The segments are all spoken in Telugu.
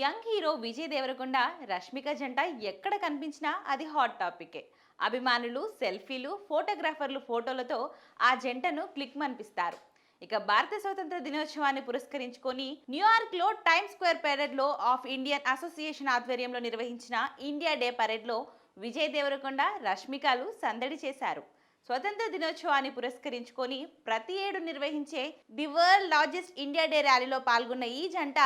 యంగ్ హీరో విజయ్ దేవరకొండ రష్మిక జంట ఎక్కడ కనిపించినా అది హాట్ టాపికే. అభిమానులు సెల్ఫీలు ఫోటోగ్రాఫర్లు ఫోటోలతో ఆ జంటను క్లిక్ మనిపిస్తారు. ఇక భారత స్వతంత్ర దినోత్సవాన్ని పురస్కరించుకొని న్యూయార్క్లో టైమ్ స్క్వేర్ పెరేడ్లో ఆఫ్ ఇండియన్ అసోసియేషన్ ఆధ్వర్యంలో నిర్వహించిన ఇండియా డే పరేడ్లో విజయ్ దేవరకొండ రష్మికలు సందడి చేశారు. స్వతంత్ర దినోత్సవాన్ని పురస్కరించుకొని ప్రతి ఏడు నిర్వహించే the world largest India day ర్యాలీలో పాల్గొన్న ఈ జంట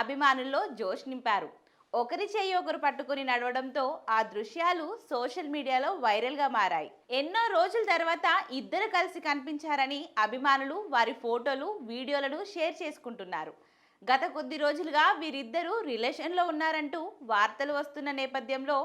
అభిమానుల్లో జోష్ నింపారు. ఒకరి చేయి ఒకరు పట్టుకుని నడవడంతో ఆ దృశ్యాలు సోషల్ మీడియాలో వైరల్గా మారాయి. ఎన్నో రోజుల తర్వాత ఇద్దరు కలిసి కనిపించారని అభిమానులు వారి ఫోటోలు వీడియోలను షేర్ చేసుకుంటున్నారు. గత కొద్ది రోజులుగా వీరిద్దరూ రిలేషన్లో ఉన్నారంటూ వార్తలు వస్తున్న నేపథ్యంలో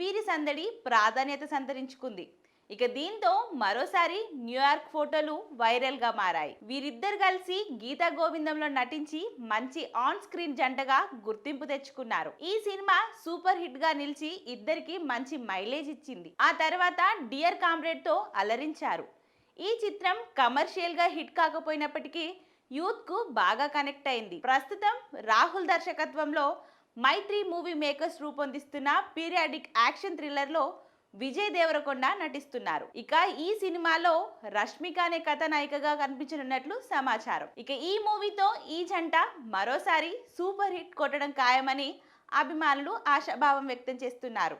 వీరి సందడి ప్రాధాన్యత సంతరించుకుంది. ఇక దీంతో మరోసారి న్యూయార్క్ ఫోటోలు వైరల్గా మారాయి. వీరిద్దరు కలిసి గీతా గోవిందంలో నటించి మంచి ఆన్ స్క్రీన్ జంటగా గుర్తింపు తెచ్చుకున్నారు. ఈ సినిమా సూపర్ హిట్గా నిలిచి ఇద్దరికి మంచి మైలేజ్ ఇచ్చింది. ఆ తర్వాత డియర్ కామ్రేడ్తో అలరించారు. ఈ చిత్రం కమర్షియల్గా హిట్ కాకపోయినప్పటికీ యూత్కు బాగా కనెక్ట్ అయింది. ప్రస్తుతం రాహుల్ దర్శకత్వంలో మైత్రి మూవీ మేకర్స్ రూపొందిస్తున్న పీరియాడిక్ యాక్షన్ థ్రిల్లర్లో విజయ్ దేవరకొండ నటిస్తున్నారు. ఇక ఈ సినిమాలో రష్మిక అనే కథానాయికగా కనిపించనున్నట్లు సమాచారం. ఇక ఈ మూవీతో ఈ జంట మరోసారి సూపర్ హిట్ కొట్టడం ఖాయమని అభిమానులు ఆశాభావం వ్యక్తం చేస్తున్నారు.